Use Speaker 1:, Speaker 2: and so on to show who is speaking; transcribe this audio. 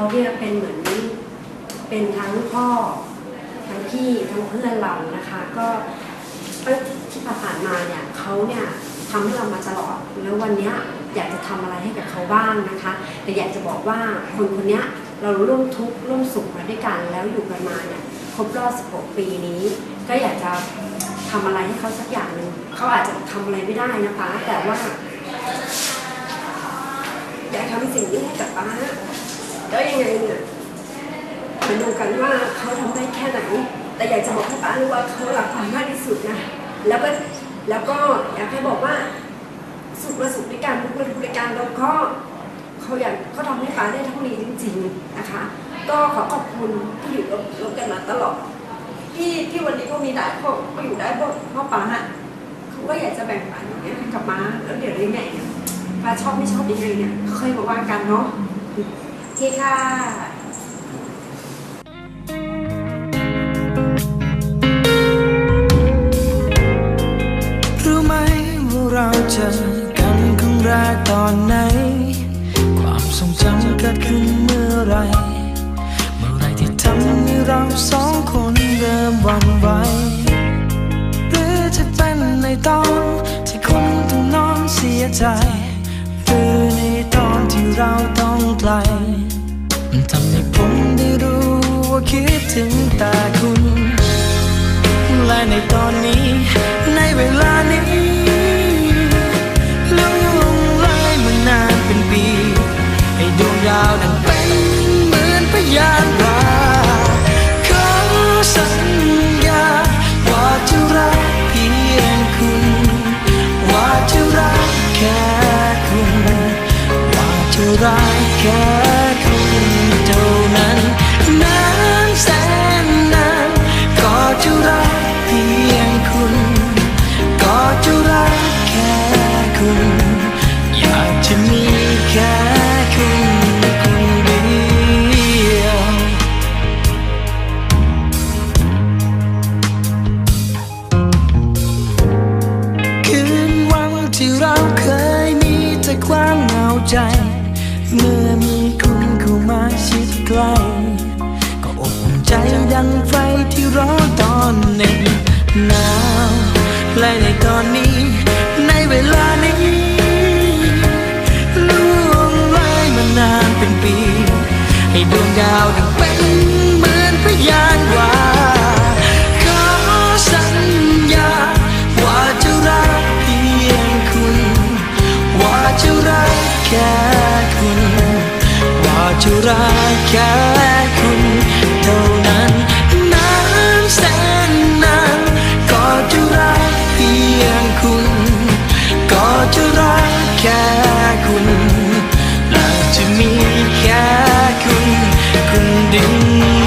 Speaker 1: เขาเนี่ยเป็นเหมือนเป็นทั้งพ่อทั้งพี่ทั้งเพื่อนเรานะคะ ก็ที่ผ่านมาเนี่ยเขาเนี่ยทำให้เรามาตลอด แล้ววันนี้อยากจะทำอะไรให้กับเขาบ้างนะคะ แต่อยากจะบอกว่าคนคนนี้เราร่วมทุกข์ร่วมสุขมาด้วยกันแล้วอยู่กันมาเนี่ยครบรอบ 16 ปีนี้ ก็อยากจะทำอะไรให้เขาสักอย่างหนึ่งเขาอาจจะทำอะไรไม่ได้นะคะแต่ว่า อยากทำสิ่งนี้ให้กับป้า แล้วยังไงเนี่ยมาดูกันว่าเขาทำได้แค่ไหน แต่อยากจะบอกให้ป้ารู้ว่าเขารักป้ามากที่สุดนะ แล้วก็แล้วก็อยากให้บอกว่าสุขและสุขด้วยกันทุกข์และทุกข์ด้วยกันแล้วก็เขาอยากเขาทำให้ป้าได้เท่านี้จริง ๆนะคะ ก็ขอขอบคุณที่อยู่ร่วมกันมาตลอดที่ที่วันนี้เขามีได้พราะเขาอยู่ได้พราะเพราะป้าฮะเขาก็อยากจะแบ่งปันอย่างเงี้ยให้กับป้าแล้วเดี๋ยวยังไงเนี่ยป้าชอบไม่ชอบยังไงเนี่ยเค่อยมาว่ากันเนาะ โอเคค่ะ
Speaker 2: รู้ไหมว่าเราเจอกันครั้งแรกตอนไหน ความทรงจำเกิดขึ้นเมื่อไร เมื่อไรที่ทำให้เราสองคนเริ่มหวันไหวหรือจะเป็นในตอนที่คุณต้องนอนเสียใจ หรือในตอนที่เราต้องไกล มันทำให้ผมได้รู้ว่าคิดถึงต่คุณ และในตอนนี้ ในเวลานี้ล่วงเลยมานานเป็นปี ให้ดวงดาวนั้นเป็นเหมือนพยานว่าขอสัญญาว่าจะรักเพียงคุณ ว่าจะรักแค่คุณ ว่าจะรักแค่ นั้นนานแสนนานก็จะรักเพียงคุณ ก็จะรักแค่คุณ อยากจะมีแค่คุณคนเดียว คืนวันที่เราเคยมีแต่ความเหงาใจ เมื่อมี กล้ก็อบอุ่นใจดังไฟที่ร้อนตอนหนึ่งหนาวและในตอนนี้ ในเวลานี้ล่วงเลยมานานเป็นปี ให้ดวงดาวดังเป็นเหมือนพยานว่าขอสัญญา ว่าจะรักเพียงคุณ ว่าจะรักแค่คุณ ว่าจะรัก แค่คุณเท่านั้นนานแสนนานก็จะรักเพียงคุณ ก็จะรักแค่คุณและจะมีแค่คุณคนเดี